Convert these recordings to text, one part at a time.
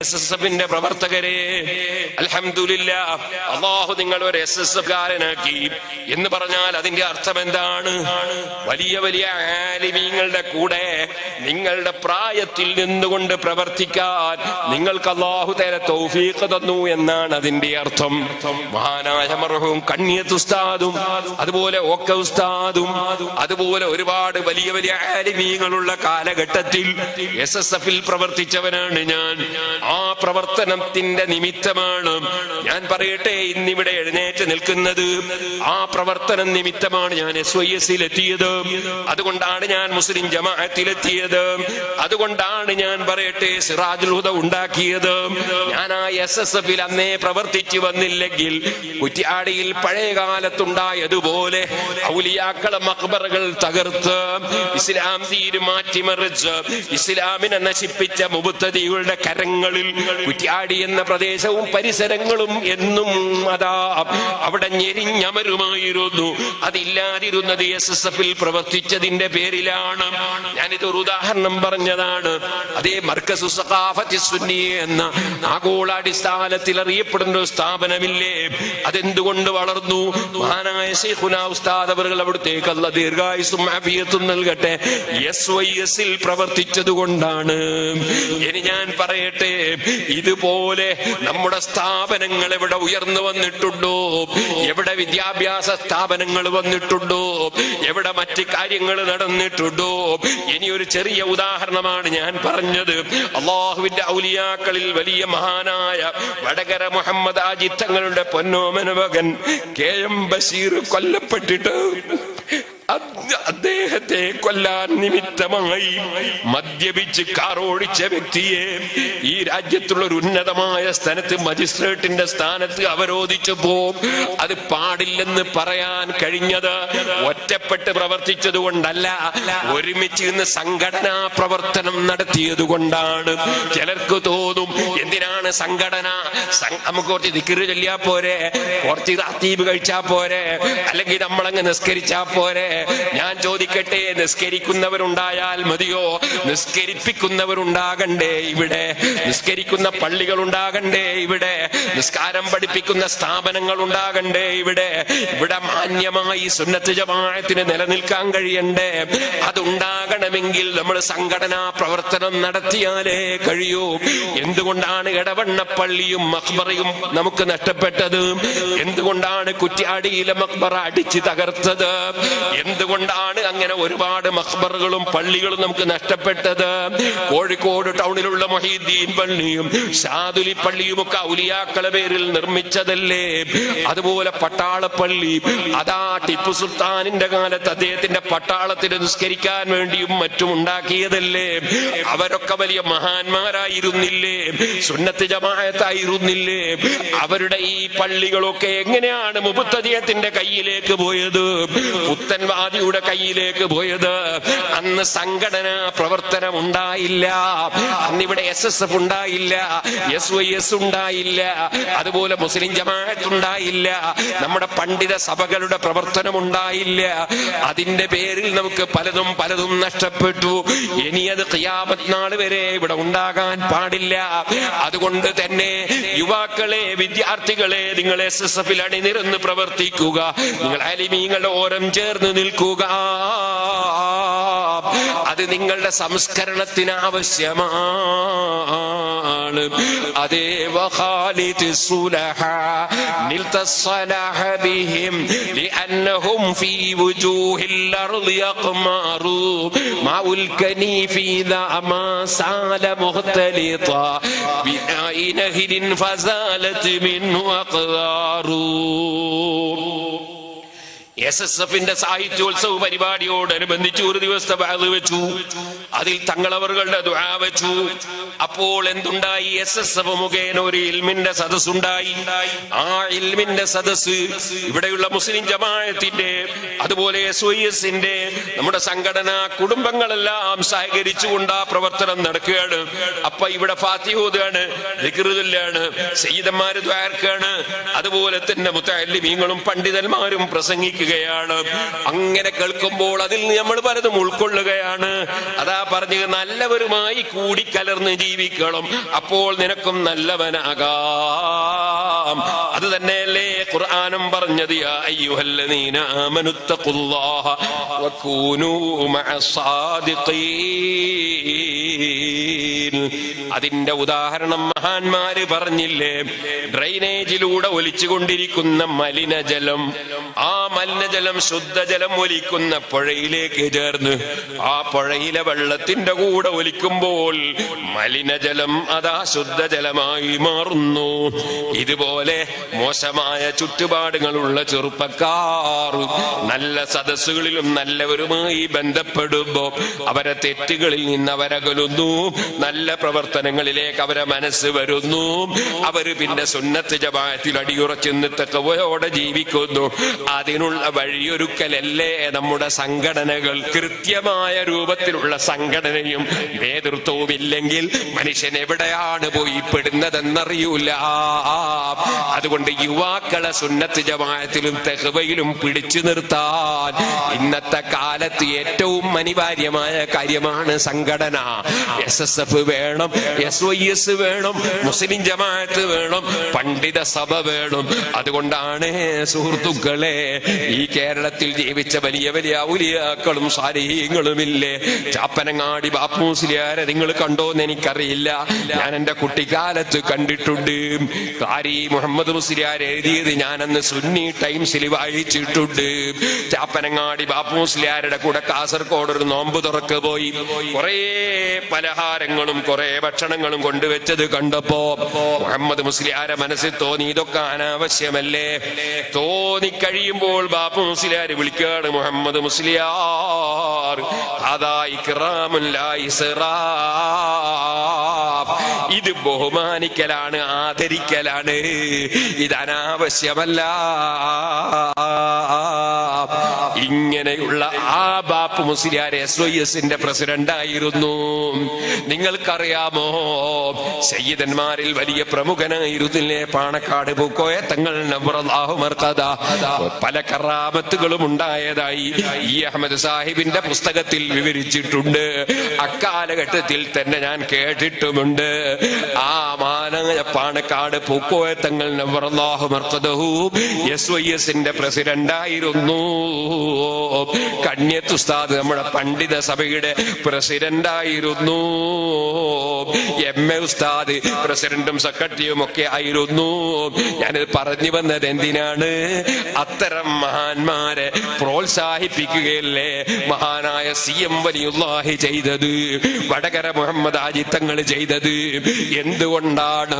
S S എഫിന്റെ പ്രവർത്തകരെ അലഹമില്ല അള്ളാഹു നിങ്ങൾ ഒരു എസ് എസ് എഫ് കാരനാക്കി എന്ന് പറഞ്ഞാൽ അതിന്റെ അർത്ഥം എന്താണ് വലിയ വലിയ ആലിമീങ്ങളുടെ കൂടെ നിങ്ങളുടെ പ്രായത്തിൽ നിന്നുകൊണ്ട് പ്രവർത്തിക്കാൻ നിങ്ങൾക്ക് അള്ളാഹു തേരെ തൗഫീഖ് തന്നു എന്നാണ് അതിന്റെ അർത്ഥം. മഹാനായ മർഹവും കണ്ണിയത്ത് ഉസ്താദും അതുപോലെ ഓക്ക ഉസ്താദും അതുപോലെ ഒരുപാട് വലിയ വലിയ ആലിമീങ്ങളുള്ള കാലഘട്ടത്തിൽ എസ് എസ് എഫിൽ പ്രവർത്തിച്ചവനാണ് ഞാൻ. ആ പ്രവർത്തനത്തിന്റെ നിമിത്തമാണ് ഞാൻ പറയട്ടെ ഇന്നിവിടെ എഴുന്നേറ്റ് നിൽക്കുന്നത്. ആ പ്രവർത്തനം നിമിത്തമാണ് ഞാൻ എസ് വൈ എസിൽ എത്തിയത് അതുകൊണ്ടാണ് ഞാൻ മുസ്ലിം ജമാഅത്തിലെത്തിയത്. അതുകൊണ്ടാണ് ഞാൻ പറയട്ടെ സിറാജുൽ ഹുദ ഉണ്ടാക്കിയത്. ഞാൻ ആ എസ് എസ് എഫിൽ അന്നേ പ്രവർത്തിച്ചു വന്നില്ലെങ്കിൽ കുറ്റ്യാടിയിൽ പഴയ കാലത്തുണ്ടായതുപോലെ ഔലിയാക്കളെ മക്ബറുകൾ തകർത്ത് ഇസ്ലാം തീരുമാറ്റിമറിച്ച് ഇസ്ലാമിനെ നശിപ്പിച്ച മുബത്തതികളുടെ കരങ്ങളിൽ കുറ്റ്യാടി എന്ന പ്രദേശവും പരിസരങ്ങളും എന്നും അതാ അവിടെ ഞെരിഞ്ഞമരുമായിരുന്നു. അതില്ലാതിരുന്നത് എസ് എസ് എഫിൽ പ്രവർത്തിച്ചതിന്റെ പേരിലാണ്. ഞാനിത് ഒരു ഉദാഹരണം പറഞ്ഞതാണ്. അതേ മർക്കസു സഖാഫത്തി എന്ന ആഗോളാടിസ്ഥാനത്തിൽ അറിയപ്പെടുന്ന ഒരു സ്ഥാപനമില്ലേ? അതെന്തുകൊണ്ട് വളർന്നു? മഹാനായ ശൈഖുന ഉസ്താദ് അവർ അവിടുത്തേക്കുള്ള ദീർഘായുസും ആഫിയത്തും നൽകട്ടെ. എസ് വൈ എസിൽ പ്രവർത്തിച്ചത് കൊണ്ടാണ് ഇനി ഞാൻ പറയട്ടെ ഇതുപോലെ നമ്മുടെ സ്ഥാപനങ്ങൾ എവിടെ ഉയർന്നു വന്നിട്ടുണ്ടോ? എവിടെ വിദ്യാഭ്യാസ സ്ഥാപനങ്ങൾ വന്നിട്ടുണ്ടോ? എവിടെ മറ്റ് കാര്യങ്ങൾ നടന്നിട്ടുണ്ടോ? ഇനി ഒരു ചെറിയ ഉദാഹരണമാണ് ഞാൻ പറഞ്ഞത്. അള്ളാഹുവിന്റെ ഔലിയാക്കളിൽ വലിയ മഹാനായ വടകര മുഹമ്മദ് ആജി തങ്ങളുടെ പൊന്നോമന മകൻ കെ എം ബഷീർ കൊല്ലപ്പെട്ടിട്ട് അദ്ദേഹത്തെ കൊല്ലാൻ നിമിത്തമായി മദ്യപിച്ച് കാറോടിച്ച വ്യക്തിയെ ഈ രാജ്യത്തുള്ള ഒരു ഉന്നതമായ സ്ഥലത്ത് മജിസ്ട്രേറ്റിന്റെ സ്ഥാനത്ത് അവരോധിച്ചപ്പോ അത് പാടില്ലെന്ന് പറയാൻ കഴിഞ്ഞത് ഒറ്റപ്പെട്ട് പ്രവർത്തിച്ചത് കൊണ്ടല്ല. ഒരുമിച്ച് ഇന്ന് സംഘടനാ പ്രവർത്തനം നടത്തിയത് കൊണ്ടാണ്. ചിലർക്ക് തോന്നും എന്തിനാണ് സംഘടന? നമുക്ക് കുറച്ച് ദിക്കറ് ചൊല്ലിയാ പോരെ. കുറച്ച് അത്തീപ് കഴിച്ചാ പോരെ. അല്ലെങ്കിൽ നമ്മളങ്ങ് നിസ്കരിച്ചാ പോരെ. ഞാൻ ചോദിക്കട്ടെ നിസ്കരിക്കുന്നവരുണ്ടായാൽ മതിയോ? നിസ്കരിപ്പിക്കുന്നവരുണ്ടാകണ്ടേ ഇവിടെ? നിസ്കരിക്കുന്ന പള്ളികൾ ഉണ്ടാകണ്ടേ ഇവിടെ? നിസ്കാരം പഠിപ്പിക്കുന്ന സ്ഥാപനങ്ങൾ ഉണ്ടാകണ്ടേ ഇവിടെ? ഇവിടെ മാന്യമായി സുന്നത്ത് ജമായത്തിന് നിലനിൽക്കാൻ കഴിയണ്ടേ? അതുണ്ടാകണമെങ്കിൽ നമ്മൾ സംഘടനാ പ്രവർത്തനം നടത്തിയാലേ കഴിയൂ. എന്തുകൊണ്ടാണ് ഇടവണ്ണപ്പള്ളിയും പള്ളിയും മക്ബറയും നമുക്ക് നഷ്ടപ്പെട്ടത്? എന്തുകൊണ്ടാണ് കുറ്റ്യാടിയിലെ മക്ബറ അടിച്ചു തകർത്തത്? എന്തുകൊണ്ടാണ് അങ്ങനെ ഒരുപാട് മക്ബറുകളും പള്ളികളും നമുക്ക് നഷ്ടപ്പെട്ടത്. കോഴിക്കോട് ടൗണിലുള്ള മൊഹീദ്ദീൻ പള്ളിയും ഷാദുലി പള്ളിയും ഒക്കെ ഔലിയാക്കളെ പേരിൽ നിർമ്മിച്ചതല്ലേ. അതുപോലെ പട്ടാളപ്പള്ളി അതാ ടിപ്പു സുൽത്താനിന്റെ കാലത്ത് അദ്ദേഹത്തിന്റെ പട്ടാളത്തിന് നിസ്കരിക്കാൻ വേണ്ടിയും മറ്റും ഉണ്ടാക്കിയതല്ലേ. അവരൊക്കെ വലിയ മഹാന്മാരായിരുന്നില്ലേ സുന്നത്ത് ജമായത്തായിരുന്നില്ലേ അവരുടെ ഈ പള്ളികളൊക്കെ എങ്ങനെയാണ് മുബത്തതിയത്തിന്റെ കയ്യിലേക്ക് പോയത്? പുത്തൻവാദിയുടെ കയ്യിലേക്ക് പോയത്. അന്ന് സംഘടന പ്രവർത്തനം ഉണ്ടായില്ല അന്നിവിടെ എസ് എസ് എഫ് ഉണ്ടായില്ല. എസ് വൈ എസ് ഉണ്ടായില്ല. അതുപോലെ മുസ്ലിം ജമാഅത്ത് ഉണ്ടായില്ല നമ്മുടെ പണ്ഡിത സഭകളുടെ പ്രവർത്തനം ഉണ്ടായില്ല അതിന്റെ പേരിൽ നമുക്ക് പലതും പലതും നഷ്ടപ്പെട്ടു. ഇനി അത് നാൾ വരെ ഇവിടെ ഉണ്ടാകാൻ പാടില്ല. അതുകൊണ്ട് തന്നെ യുവാക്കളെ വിദ്യാർത്ഥികളെ നിങ്ങൾ എസ് എസ് എഫിൽ അണിനിരന്ന് പ്രവർത്തിക്കുക. നിങ്ങൾ അലിമീങ്ങളുടെ ഓരം ചേർന്ന് നിൽക്കുക. അത് നിങ്ങളുടെ സംസ്കരണത്തിന് ആവശ്യമാണ് അതേ വഖാലിദ് സുലഹ നിൽത الصلاح بهم لأنهم في وجوه الأرض يقمارون ماء الكنيف إذا ما سال مختلطا بناء نهر فزالت منه أقدار എസ് എസ് എഫിന്റെ സാഹിത്യോത്സവ പരിപാടിയോടനുബന്ധിച്ച് ഒരു ദിവസത്തെ ബാഗ് വെച്ചു. അതിൽ തങ്ങളവറുകളുടെ ദുആ വെച്ചു. അപ്പോൾ എന്തുണ്ടായി? എസ് എസ് എഫ് മുഖേന ഒരു ഇൽമിന്റെ സദസ്സുണ്ടായി. ആ ഇൽമിന്റെ സദസ് ഇവിടെയുള്ള മുസ്ലിം ജമാഅത്തിന്റെ അതുപോലെ എസ് ഒ എസിന്റെ നമ്മുടെ സംഘടന കുടുംബങ്ങളെല്ലാം സഹകരിച്ചുകൊണ്ട് ആ പ്രവർത്തനം നടക്കുകയാണ്. അപ്പൊ ഇവിടെ ഫാത്തിഹൂദാണ് വികൃതല്ലാണ് സയ്യിദന്മാര് ദ്വാർക്കാണ് അതുപോലെ തന്നെ മുത്തല്ലിമീങ്ങളും പണ്ഡിതന്മാരും പ്രസംഗിക്കുകയാണ്. അങ്ങനെ കേൾക്കുമ്പോൾ അതിൽ നമ്മൾ പലതും ഉൾക്കൊള്ളുകയാണ്. അതാ പറഞ്ഞു നല്ലവരുമായി കൂടിക്കലർന്ന് ജീവിക്കണം അപ്പോൾ നിനക്കും നല്ലവനാകാം. അത് തന്നെയല്ലേ ഖുർആാനും പറഞ്ഞത്? അതിന്റെ ഉദാഹരണം മഹാന്മാര് പറഞ്ഞില്ലേ? ഡ്രൈനേജിലൂടെ ഒലിച്ചുകൊണ്ടിരിക്കുന്ന മലിനജലം ആ മലിനജലം ശുദ്ധജലം ഒലിക്കുന്ന പുഴയിലേക്ക് ചേർന്ന് ആ പുഴയിലെ വെള്ളത്തിന്റെ കൂടെ ഒലിക്കുമ്പോൾ മലിനജലം അതാ ശുദ്ധജലമായി മാറുന്നു. ഇതുപോലെ മോശമായ ചുറ്റുപാടുകളുള്ള ചെറുപ്പക്കാർ. നല്ല സദസ്സുകളിലും നല്ലവരുമായി ബന്ധപ്പെടുമ്പോ അവരെ തെറ്റുകളിൽ നിന്ന് അവരകലുന്നു നല്ല പ്രവർത്തനങ്ങളിലേക്ക് അവരെ മനസ്സ് വരുന്നു. അവർ പിന്നെ സുന്നത്ത് ജപായത്തിൽ അടിയുറച്ച് നിന്നിട്ടൊക്കെ ജീവിക്കുന്നു. അതിനുള്ള വഴിയൊരുക്കലല്ലേ നമ്മുടെ സംഘടനകൾ. കൃത്യമായ രൂപത്തിലുള്ള സംഘടനയും നേതൃത്വവും ഇല്ലെങ്കിൽ മനുഷ്യൻ എവിടെയാണ് പോയി പെടുന്നതെന്നറിയൂല. അതുകൊണ്ട് യുവാക്കളെ സുന്നത്ത് ജമാഅത്തിലും തെഹ്വയിലും പിടിച്ചു നിർത്താൻ ഇന്നത്തെ കാലത്ത് ഏറ്റവും അനിവാര്യമായ കാര്യമാണ് സംഘടന. എസ് എസ് എഫ് വേണം എസ് വൈ എസ് വേണം മുസ്ലിം ജമാഅത്ത് വേണം പണ്ഡിത സഭ വേണം. അതുകൊണ്ടാണ് സുഹൃത്തുക്കളെ ഈ കേരളത്തിൽ ജീവിച്ച വലിയ വലിയ ഔലിയാക്കളും സാരീഹ്യങ്ങളുമില്ലേ ചാപ്പനങ്ങാടി ബാപ്പൂസിലിയാരെ നിങ്ങൾ കണ്ടോന്ന് എനിക്കറിയില്ല. ഞാൻ എന്റെ കുട്ടിക്കാലത്ത് കണ്ടിട്ടുണ്ട്. കാരി മുഹമ്മദ് മുസ്ലിയാർ എഴുതിയത് ഞാനന്ന് സുന്നി ടൈംസിൽ വായിച്ചിട്ടുണ്ട്. ചാപ്പനങ്ങാടി ബാപ്പൂസ്ലിയാരുടെ കൂടെ കാസർഗോഡ് ഒരു നോമ്പ് തുറക്ക് പോയി കുറേ പലഹാരങ്ങളും കുറെ ഭക്ഷണങ്ങളും കൊണ്ടുവച്ചത് കണ്ടപ്പോ മുഹമ്മദ് മുസ്ലിയാരെ മനസ്സിൽ തോന്നി ഇതൊക്കെ അനാവശ്യമല്ലേ തോന്നി കഴിയുമ്പോൾ ബാപ്പു മുസ്ലിയാർ വിളിക്കുകയാണ് മുഹമ്മദ് മുസ്ലിയാർ അതായി. ഇത് ബഹുമാനിക്കലാണ് ആദരിക്കലാണ്. ഇത് അനാവശ്യമല്ല. ഇങ്ങനെയുള്ള ആ ബാപ്പ് മുസ്ലിയാർ എസ് വൈ എസിന്റെ പ്രസിഡന്റ് ആയിരുന്നു നിങ്ങൾക്കറിയാമോ? സയ്യിദന്മാരിൽ വലിയ പ്രമുഖനായിരുന്നില്ലേ പാണക്കാട് പൂക്കോയ തങ്ങൾ പല കറാമത്തുകളും ഉണ്ടായതായി ഈ അഹമ്മദ് സാഹിബിന്റെ പുസ്തകത്തിൽ വിവരിച്ചിട്ടുണ്ട്. അക്കാലഘട്ടത്തിൽ തന്നെ ഞാൻ കേട്ടിട്ടുമുണ്ട്. ആ മാനങ്ങ പാണക്കാട് പൂക്കോയ തങ്ങൾ നബ്രല്ലാഹു മർക്കദഹു. എസ് വൈ എസിന്റെ പ്രസിഡന്റായിരുന്നു. കണ്യത്ത് ഉസ്താദ് നമ്മുടെ പണ്ഡിത സഭയുടെ പ്രസിഡന്റ് ആയിരുന്നു എം എ ഉസ്താദ് പ്രസിഡന്റും സെക്രട്ടറിയും ഒക്കെ ആയിരുന്നു. ഞാനിത് പറഞ്ഞു വന്നത് എന്തിനാണ്? അത്തരം മഹാന്മാരെ പ്രോത്സാഹിപ്പിക്കുകയല്ലേ മഹാനായ സി എം വലിയുല്ലാഹി ചെയ്തത് വടകര മുഹമ്മദ് ആജിത്തങ്ങൾ ചെയ്തത്. എന്തുകൊണ്ടാണ്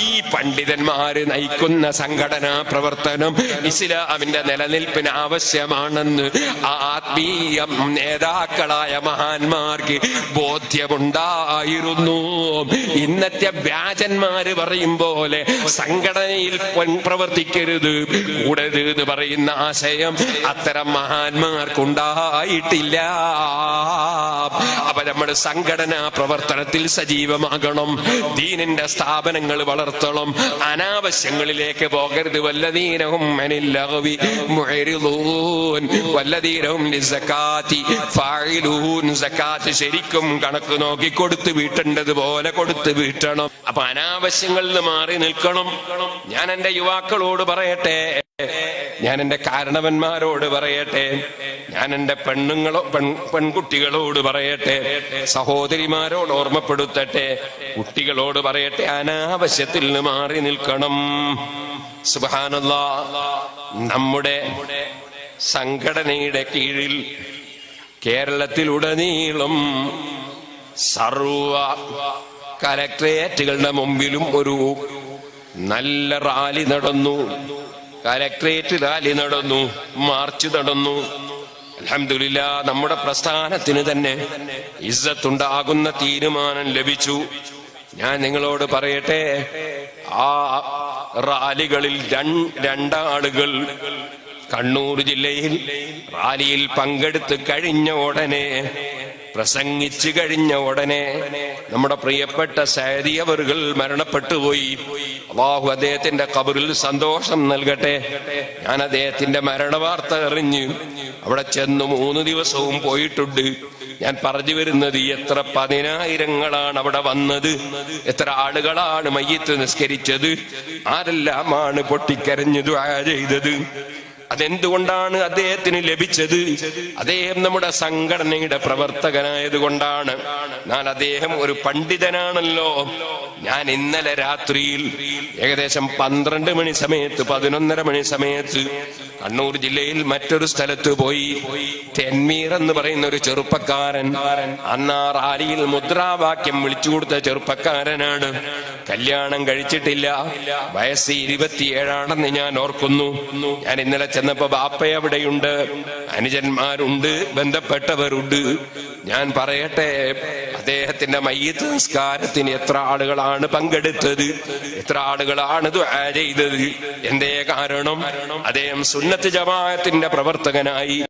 ഈ പണ്ഡിതന്മാര് നയിക്കുന്ന സംഘടനാ പ്രവർത്തനം? ഇസ്ലാമിന്റെ നിലനിൽപ്പിന് ആവശ്യമാണെന്ന് ആ ആത്മീയ നേതാക്കളായ മഹാന്മാർക്ക് ബോധ്യമുണ്ടായിരുന്നു. ഇന്നത്തെ വ്യാജന്മാര് പറയും പോലെ സംഘടനയിൽ പ്രവർത്തിക്കരുത് കൂടരുത് എന്ന് പറയുന്ന ആശയം അത്തരം മഹാന്മാർക്കുണ്ടായിട്ടില്ല. അപ്പൊ നമ്മൾ സംഘടനാ പ്രവർത്തനത്തിൽ സജീവമാകണം. ദീനിന്റെ സ്ഥാപനങ്ങൾ വളർത്തണം. അനാവശ്യങ്ങളിലേക്ക് പോകരുത്. വല്ലതീനവും വല്ലതീനവും ശരിക്കും കണക്ക് നോക്കി കൊടുത്ത് വീട്ടേണ്ടത് പോലെ കൊടുത്ത് വീട്ടണം. അപ്പൊ അനാവശ്യങ്ങളിൽ മാറി നിൽക്കണം. ഞാൻ എന്റെ യുവാക്കളോട് പറയട്ടെ. ഞാൻ എന്റെ കാരണവന്മാരോട് പറയട്ടെ. ഞാൻ എന്റെ പെണ്ണുങ്ങളോ പെൺ പെൺകുട്ടികളോട് പറയട്ടെ സഹോദരിമാരോട് ഓർമ്മപ്പെടുത്തട്ടെ കുട്ടികളോട് പറയട്ടെ അനാവശ്യത്തിൽ നിന്ന് മാറി നിൽക്കണം. സുബാനല്ല നമ്മുടെ സംഘടനയുടെ കീഴിൽ കേരളത്തിലുടനീളം സർവ കലക്ട്രേറ്റുകളുടെ മുമ്പിലും ഒരു നല്ല റാലി നടന്നു. കലക്ട്രേറ്റ് റാലി നടന്നു മാർച്ച് നടന്നു. അലഹമില്ല നമ്മുടെ പ്രസ്ഥാനത്തിന് തന്നെ ഇസ്സത്തുണ്ടാകുന്ന തീരുമാനം ലഭിച്ചു. ഞാൻ നിങ്ങളോട് പറയട്ടെ ആ റാലികളിൽ രണ്ടാളുകൾ കണ്ണൂർ ജില്ലയിൽ റാലിയിൽ പങ്കെടുത്ത് കഴിഞ്ഞ ഉടനെ പ്രസംഗിച്ചു കഴിഞ്ഞ ഉടനെ നമ്മുടെ പ്രിയപ്പെട്ട സാരിയവറുകൾ മരണപ്പെട്ടു പോയി. അള്ളാഹു അദ്ദേഹത്തിന്റെ കബറിൽ സന്തോഷം നൽകട്ടെ. ഞാൻ അദ്ദേഹത്തിന്റെ മരണവാർത്ത അറിഞ്ഞ് അവിടെ ചെന്ന് മൂന്ന് ദിവസവും പോയിട്ടുണ്ട്. ഞാൻ പറഞ്ഞു വരുന്നത് എത്ര പതിനായിരങ്ങളാണ് അവിടെ വന്നത്. എത്ര ആളുകളാണ് മയ്യത്ത് നിസ്കരിച്ചത്. ആരെല്ലാമാണ് പൊട്ടിക്കരഞ്ഞു ചെയ്തത്. അതെന്തുകൊണ്ടാണ് അദ്ദേഹത്തിന് ലഭിച്ചത്? അദ്ദേഹം നമ്മുടെ സംഘടനയുടെ പ്രവർത്തകനായത് കൊണ്ടാണ് എന്നാൽ അദ്ദേഹം ഒരു പണ്ഡിതനാണല്ലോ. ഞാൻ ഇന്നലെ രാത്രിയിൽ ഏകദേശം പന്ത്രണ്ട് മണി സമയത്ത് പതിനൊന്നര മണി സമയത്ത് കണ്ണൂർ ജില്ലയിൽ മറ്റൊരു സ്ഥലത്ത് പോയി. തെന്മീർ എന്ന് പറയുന്ന ഒരു ചെറുപ്പക്കാരൻ അന്ന് ആ റാലിയിൽ മുദ്രാവാക്യം വിളിച്ചു കൊടുത്ത ചെറുപ്പക്കാരനാണ്. കല്യാണം കഴിച്ചിട്ടില്ല. വയസ്സ് ഇരുപത്തിയേഴാണെന്ന് ഞാൻ ഓർക്കുന്നു. ഞാൻ ഇന്നലെ ചെന്നപ്പോ ബാപ്പ എവിടെയുണ്ട് അനുജന്മാരുണ്ട് ബന്ധപ്പെട്ടവരുണ്ട്. ഞാൻ പറയട്ടെ അദ്ദേഹത്തിന്റെ മയ്യത്ത് സംസ്കാരത്തിന് എത്ര ആളുകളാണ് പങ്കെടുത്തത്? എത്ര ആളുകളാണ് ചെയ്തത്? എന്തേ കാരണം? അദ്ദേഹം സുന്നത്ത് ജമാഅത്തിന്റെ പ്രവർത്തകനായി.